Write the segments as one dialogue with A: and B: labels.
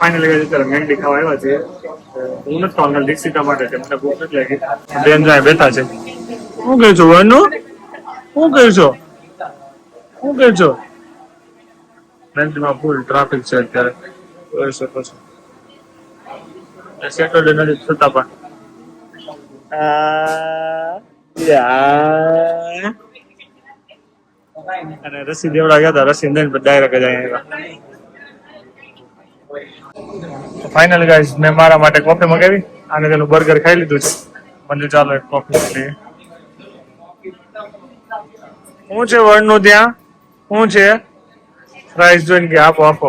A: Finally અત્યારે main ખાવા આવ્યા છે હું નથી ખાવાનું દીક્ષિતા માટે છે મને ભૂખ નથી લાગી. બેન જાય બેઠા છે. શું કહે છો વનુ શું કહે છો? શું કહે છો? મેંદીમાં ફૂલ ટ્રાફિક છે અત્યારે. જોઈ શકો છો. સેટરડે નથી છતાં પણ. અને રસી દેવડા ગયા હતા રસી લઈને ડાયરેક્ટ જ અહીંયા આવ્યા ફાઇનલી ગાઈઝ મેં મારા માટે કોફી મગાવી અને તેનું બર્ગર ખાઈ લીધું છે. મને ચાલો એક કોફી લઈએ હું છે વળનું ત્યાં? હું છે? પ્રાઇસ જોઈને કે આપો આપો.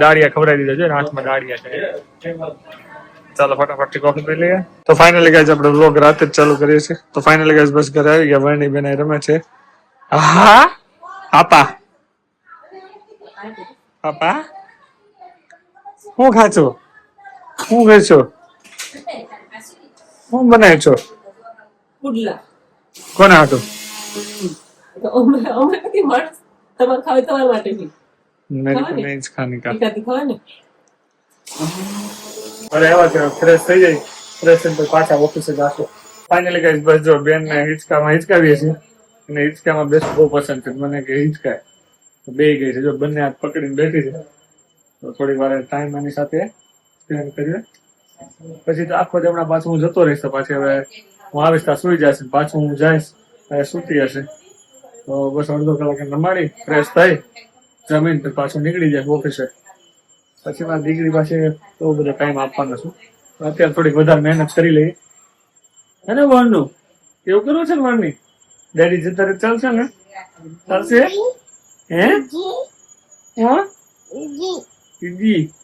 A: દાળિયા ખવડાવી દીધા છે હાથમાં દાળિયા છે. ચાલો ફટાફટ કોફી પી લઈએ. તો ફાઇનલી ગાઈઝ આપણે વ્લોગ રાતે જ ચાલુ કરીએ છીએ. તો ફાઇનલી ગાઈઝ બસ ઘરે આવી ગયા. વર્ણી બેન રમે છે. હા? આપા? પાપા શું ખાચો? શું ખાશો શું બનાવે છો
B: પુડલા.
A: કોને હાટું?
B: તો અમે અમે નથી માણસ તમારે ખાવે તમારા માટે બી
A: મેરી તો નહીં જ કા
B: એકાદી ખાવે ને
A: અરે છે ફ્રેશ થઈ જાય. ફ્રેશ થઈને પાછા ઓફિસે જાશો. ફાઇનલી ગાઈસ બસ જો બેન ને હિંચકામાં હિંચકાવીએ છીએ. અને હિંચકામાં બેસવું બહુ પસંદ છે. મને કે હિંચકાય. બે ગઈ છે. જો બંને હાથ પકડીને બેઠી છે. તો થોડી વાર ટાઈમ એની સાથે સ્પેન્ડ કરીએ. પછી તો આખો હમણાં પાછું હું જતો રહીશ પાછી હવે હું આવીશ ત્યાં સુઈ જશે પાછું હું જઈશ સૂતી હશે. તો બસ અડધો કલાક નમાડી ફ્રેશ થઈ જમીન પર પાછું નીકળી જાય ઓફિસે પછી મારી દીકરી પાસે બહુ બધો ટાઈમ આપવાનો છું. અત્યારે થોડીક વધારે મહેનત કરી લઈએ. હે ને વણનું? એવું કરવું છે ને વણની? ડેડી જતા રહે ચાલશે ને? ચાલશે? હે? હા? Vivi,